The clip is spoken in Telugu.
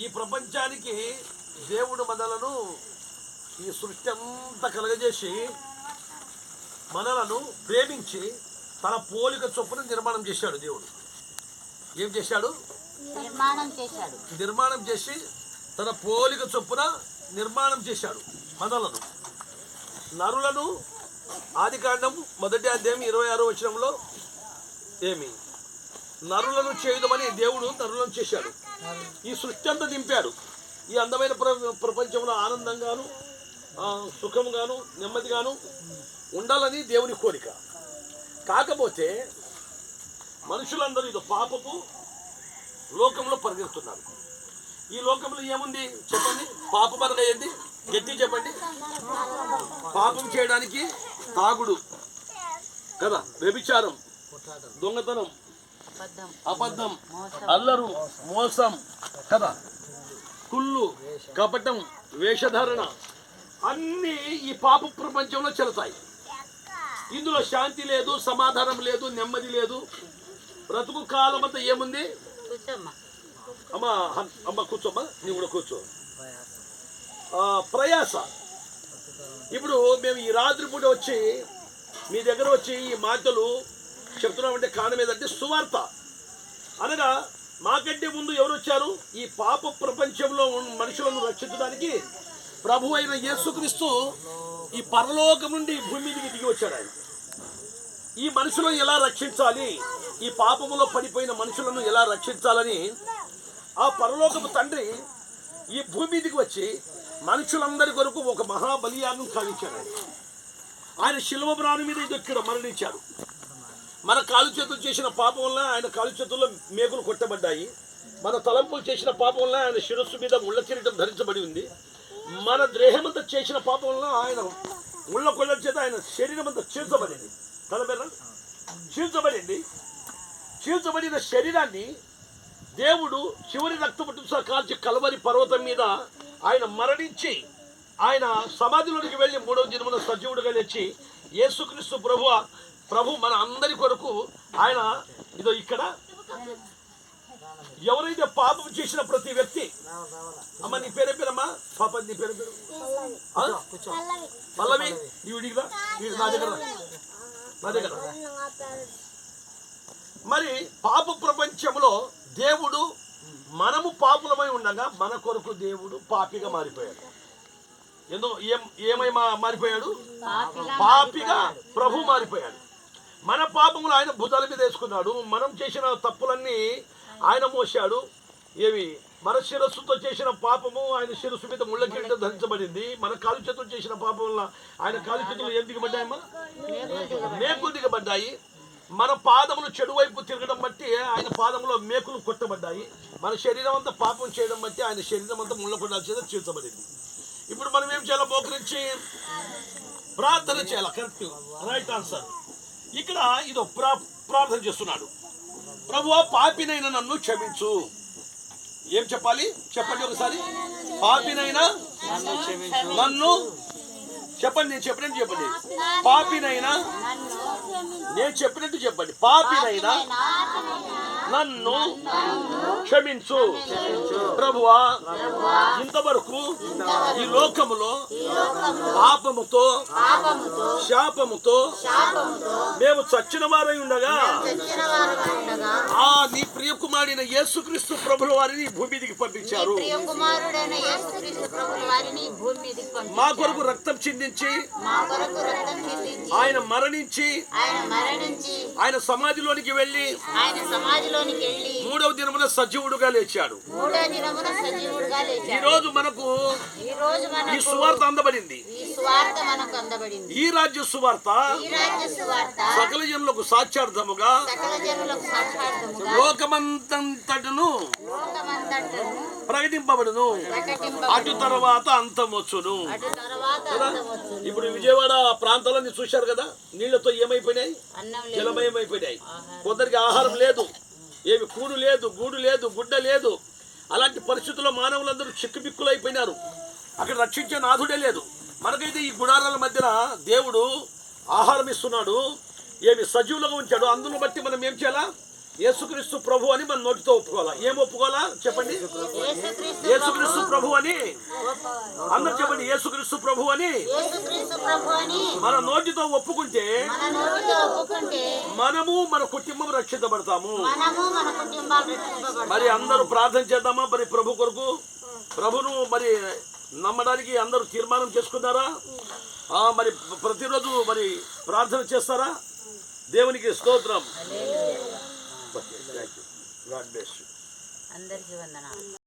ఈ ప్రపంచానికి దేవుడు మనలను ఈ సృష్టి అంతా కలగజేసి మనలను ప్రేమించి తన పోలిక చొప్పున నిర్మాణం చేశాడు దేవుడు. ఏం చేశాడు? నిర్మాణం చేశాడు. నిర్మాణం చేసి తన పోలిక చొప్పున నిర్మాణం చేశాడు మనలను. నరులను ఆదికాండం మొదటి అధ్యాయం ఇరవై ఆరో వచనంలో ఏమి? నరులను చేయదమని దేవుడు నరులను చేశాడు. ఈ సృష్టి అంతా దింపాడు. ఈ అందమైన ప్ర ప్రపంచంలో ఆనందంగాను సుఖంగాను నెమ్మదిగాను ఉండాలని దేవుని కోరిక. కాకపోతే మనుషులందరూ ఇది పాపపు లోకంలో పరిగెడుతున్నారు. ఈ లోకంలో ఏముంది? చెప్పండి. పాపం అనగా గట్టి చెప్పండి. పాపం చేయడానికి తాగుడు. కదా? వ్యభిచారం. దొంగతనం. అబద్ధం. అల్లరు మోసం. కదా కుళ్ళు కపటం వేషధారణ. అన్నీ ఈ పాప ప్రపంచంలో చెల్లుతాయి. ఇందులో శాంతి లేదు సమాధానం లేదు నెమ్మది లేదు. బ్రతుకు కాలం అంతా ఏముంది? అమ్మ అమ్మ కూర్చోమ్మా. నీవు కూడా కూర్చో. ప్రయాస. ఇప్పుడు మేము ఈ రాత్రి పూట వచ్చి మీ దగ్గర వచ్చి ఈ మాటలు చెప్తున్నామంటే కారణం ఏదంటే సువార్త. అనగా మాకంటే ముందు ఎవరు వచ్చారు ఈ పాప ప్రపంచంలో మనుషులను రక్షించడానికి ప్రభు అయిన యేసుక్రీస్తు ఈ పరలోకం నుండి భూమి మీదకి దిగి వచ్చాడు ఆయన. ఈ మనుషులను ఎలా రక్షించాలి? ఈ పాపములో పడిపోయిన మనుషులను ఎలా రక్షించాలని ఆ పరలోకపు తండ్రి ఈ భూమి మీదకి వచ్చి మనుషులందరి కొరకు ఒక మహాబలియాగం కావించాడు. ఆయన. ఆయన ప్రాణి మీద ఇది ఇక్కడ మరణించాడు మన కాలు చేతులు చేసిన పాపం వల్ల ఆయన కాలు చేతుల్లో మేకులు కొట్టబడ్డాయి. మన తలంపులు చేసిన పాపం వల్ల ఆయన శిరస్సు మీద ముళ్ళ కిరీటం ధరించబడి ఉంది. మన దేహమంతా చేసిన పాపం వల్ల ఆయన ముళ్ళ కొళ్ళ చేత ఆయన శరీరం అంతా చీల్చబడింది. కదా మీరు చీల్చబడింది. చీల్చబడిన శరీరాన్ని దేవుడు చివరి రక్తపట్టు కాల్చి కలవరి పర్వతం మీద ఆయన మరణించి ఆయన సమాధిలోనికి వెళ్ళి మూడవ దినమున సజీవుడుగా లేచి యేసుక్రీస్తు ప్రభువ ప్రభు మన అందరి కొరకు ఆయన ఇదో ఇక్కడ ఎవరైతే పాపం చేసిన ప్రతి వ్యక్తి అమ్మ నీ పేరే పేరమ్మా పాప నీ పేరు పేరు? పల్లవి నీవు ఇడికి రా. నీవు నా దగ్గర. నా దగ్గర. మరి పాప ప్రపంచంలో దేవుడు మనము పాపులమై ఉండగా మన కొరకు దేవుడు పాపిగా మారిపోయాడు ఎందుకు ఏం ఏమై మా- మారిపోయాడు పాపిగా ప్రభు మారిపోయాడు మన పాపములు ఆయన భుజాల మీద వేసుకున్నాడు. మనం చేసిన తప్పులన్నీ ఆయన మోసాడు ఏవి? మన శిరస్సుతో చేసిన పాపము ఆయన శిరస్సు మీద ముళ్ళ కిరీటం ధరించబడింది. మన కాలు చేతులు చేసిన పాపం వల్ల ఆయన కాలు చేతులు ఏం దిగబడ్డాయమ్మా మేకులు దిగబడ్డాయి. మన పాదములు చెడు వైపు తిరగడం బట్టి ఆయన పాదములో మేకులు కొట్టబడ్డాయి. మన శరీరం అంతా పాపం చేయడం బట్టి ఆయన శరీరం అంతా ముళ్ళ కొండాల చేత చీల్చబడింది. ఇప్పుడు మనం ఏం చేయాలి మోకరించి ప్రార్థన చేయాలి? కరెక్ట్ రైట్ ఆన్సర్ ఇక్కడ ఇది ప్రా ప్రార్థన చేస్తున్నాడు. ప్రభు పాపినైన నన్ను క్షమించు. ఏం చెప్పాలి? చెప్పండి ఒకసారి. పాపినైనా నన్ను చెప్పండి నేను చెప్పినట్టు చెప్పండి. పాపినైనా? నేను చెప్పినట్టు చెప్పండి. పాపినైనా? నన్ను క్షమించు. ప్రభువా ఇంతవరకు ఈ లోకములో పాపముతో పాపముతో శాపముతో శాపముతో మేము చచ్చిన వారై ఉండగా కుమారుడైన యేసుక్రీస్తు ప్రభుల వారిని భూమి మీదకి పంపించారు. మా కొరకు రక్తం చెందించి ఆయన మరణించి ఆయన సమాధిలోనికి వెళ్ళి మూడవ దినమున సజీవుడుగా లేచాడు. ఈ రోజు మనకు ఈ సువార్త అందబడింది. ఈ స్వార్థ మనకు అందబడింది. ఈ రాజ్య సువార్త సకల జనులకు సాక్షార్థముగా లోకమంతటను ప్రకటింపబడును. అటు తర్వాత అంతమొచ్చును. ఇప్పుడు విజయవాడ ప్రాంతాలన్నీ చూశారు కదా? నీళ్ళతో ఏమైపోయినాయి? జలమయమైపోయినాయి. కొందరికి ఆహారం లేదు. ఏమి కూడు లేదు గూడు లేదు గుడ్డ లేదు. అలాంటి పరిస్థితుల్లో మానవులందరూ చిక్కుపిక్కులైపోయినారు. అక్కడ రక్షించే నాథుడే లేదు. మనకైతే ఈ గుడారాల మధ్యన దేవుడు ఆహారం ఇస్తున్నాడు. ఏమి సజీవులుగా ఉంచాడు. అందును బట్టి మనం ఏం చేయాలా? యేసుక్రీస్తు ప్రభు అని మన నోటితో ఒప్పుకోవాలా? ఏం ఒప్పుకోవాలా? చెప్పండి. యేసుక్రీస్తు ప్రభు అని? అందరు చెప్పండి. యేసుక్రీస్తు ప్రభు అని? మన నోటితో ఒప్పుకుంటే మనము మన కుటుంబం రక్షించబడతాము. మరి అందరూ ప్రార్థన చేద్దామా? మరి ప్రభు కొరకు? ప్రభును మరి నమ్మడానికి అందరూ తీర్మానం చేసుకున్నారా? మరి ప్రతిరోజు మరి ప్రార్థన చేస్తారా? దేవునికి స్తోత్రం. అందరికీ వందనాలు.